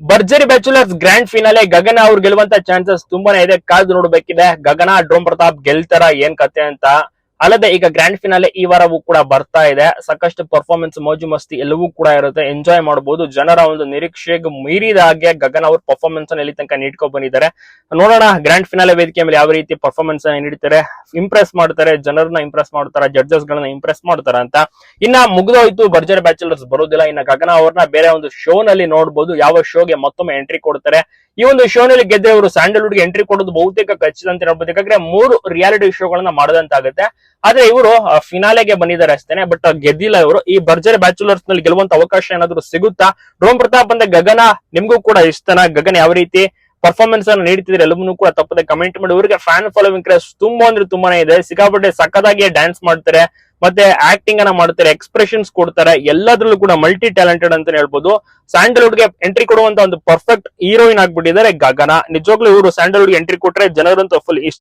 ಭರ್ಜರಿ bachelors grand finale, ಗಗನ ಅವ್ರು ಗೆಲ್ಲುವಂತ chances ತುಂಬಾನೇ ಇದೆ. ಕಾದು ನೋಡ್ಬೇಕಿದೆ. ಗಗನ ಡ್ರೋಮ್ ಪ್ರತಾಪ್ ಗೆಲ್ತಾರ ಏನ್ ಕತೆ ಅಂತ. ಅಲ್ಲದೆ ಈಗ ಗ್ರ್ಯಾಂಡ್ ಫಿನಾಲೆ ಈ ವಾರವೂ ಕೂಡ ಬರ್ತಾ ಇದೆ. ಸಾಕಷ್ಟು ಪರ್ಫಾರ್ಮೆನ್ಸ್ ಮೋಜು ಮಸ್ತಿ ಎಲ್ಲವೂ ಕೂಡ ಇರುತ್ತೆ. ಎಂಜಾಯ್ ಮಾಡಬಹುದು ಜನರ ಒಂದು ನಿರೀಕ್ಷೆಗೆ ಮೀರಿದ ಹಾಗೆ ಗಗನ ಅವ್ರ ಪರ್ಫಾರ್ಮೆನ್ಸ್ ಅನ್ನು ಇಲ್ಲಿ ತನಕ ನೀಡ್ಕೊಂಡು ಬಂದಿದ್ದಾರೆ. ನೋಡೋಣ ಗ್ರ್ಯಾಂಡ್ ಫಿನಾಲೆ ವೇದಿಕೆ ಮೇಲೆ ಯಾವ ರೀತಿ ಪರ್ಫಾರ್ಮೆನ್ಸ್ ಅನ್ನ ನೀಡ್ತಾರೆ ಇಂಪ್ರೆಸ್ ಮಾಡ್ತಾರೆ, ಜನರನ್ನ ಇಂಪ್ರೆಸ್ ಮಾಡ್ತಾರ ಜಡ್ಜಸ್ ಗಳನ್ನ ಇಂಪ್ರೆಸ್ ಮಾಡ್ತಾರ ಅಂತ. ಇನ್ನ ಮುಗಿದೋಯ್ತು. ಬರ್ಜರ್ ಬ್ಯಾಚುಲರ್ಸ್ ಬರೋದಿಲ್ಲ. ಇನ್ನ ಗಗನ ಅವ್ರನ್ನ ಬೇರೆ ಒಂದು ಶೋ ನಲ್ಲಿ ನೋಡಬಹುದು ಯಾವ ಶೋಗೆ ಮತ್ತೊಮ್ಮೆ ಎಂಟ್ರಿ ಕೊಡ್ತಾರೆ. ಈ ಒಂದು ಶೋ ನಲ್ಲಿ ಗೆದ್ದೆ ಸ್ಯಾಂಡಲ್ವುಡ್ಗೆ ಸ್ಯಾಂಡಲ್ವುಡ್ ಎಂಟ್ರಿ ಕೊಡೋದು ಬಹುತೇಕ ಖಚಿತ ಅಂತ ಹೇಳ್ಬೋದು. ಯಾಕಂದ್ರೆ ಮೂರು ರಿಯಾಲಿಟಿ ಶೋಗಳನ್ನ ಮಾಡದಂತಾಗುತ್ತೆ. ಆದ್ರೆ ಇವರು ಫಿನಾಲೆಗೆ ಬಂದಿದ್ದಾರೆ ಅಷ್ಟೇನೆ ಬಟ್ ಗೆದ್ದಿಲ್ಲ ಇವರು. ಈ ಭರ್ಜರಿ ಬ್ಯಾಚುಲರ್ಸ್ನಲ್ಲಿ ಗೆಲ್ಲುವಂತ ಅವಕಾಶ ಏನಾದ್ರು ಸಿಗುತ್ತಾ? ರೋಮ್ ಪ್ರತಾಪ್ ಅಂದ್ರೆ ಗಗನ, ನಿಮ್ಗೂ ಕೂಡ ಇಷ್ಟನ? ಗಗನ ಯಾವ ರೀತಿ? ಪರ್ಫಾರ್ಮೆನ್ಸ್ ಅನ್ನು ನೀಡ್ತಿದ್ರೆ ಎಲ್ಲವನ್ನೂ ಕೂಡ ತಪ್ಪದೆ ಕಮೆಂಟ್ ಮಾಡಿ. ಇವರಿಗೆ ಫ್ಯಾನ್ ಫಾಲೋವಿಂಗ್ ಕ್ರೇಸ್ ತುಂಬಾ ಅಂದ್ರೆ ತುಂಬಾನೇ ಇದೆ. ಸಿಕ್ಕಾಪಟ್ಟೆ ಸಕ್ಕದಾಗಿ ಡ್ಯಾನ್ಸ್ ಮಾಡ್ತಾರೆ, ಮತ್ತೆ ಆಕ್ಟಿಂಗ್ ಅನ್ನ ಮಾಡ್ತಾರೆ ಎಕ್ಸ್ಪ್ರೆಷನ್ಸ್ ಕೊಡ್ತಾರೆ, ಎಲ್ಲದ್ರಲ್ಲೂ ಕೂಡ ಮಲ್ಟಿ ಟ್ಯಾಲೆಂಟೆಡ್ ಅಂತ ಹೇಳ್ಬೋದು. ಸ್ಯಾಂಡಲ್ವುಡ್ಗೆ ಎಂಟ್ರಿ ಕೊಡುವಂತ ಒಂದು ಪರ್ಫೆಕ್ಟ್ ಹೀರೋಯಿನ್ ಆಗ್ಬಿಟ್ಟಿದ್ದಾರೆ ಗಗನ. ನಿಜವಾಗ್ಲೂ ಇವರು ಸ್ಯಾಂಡಲ್ವುಡ್ ಎಂಟ್ರಿ ಕೊಟ್ರೆ ಜನರಂತೂ ಫುಲ್ ಇಷ್ಟ.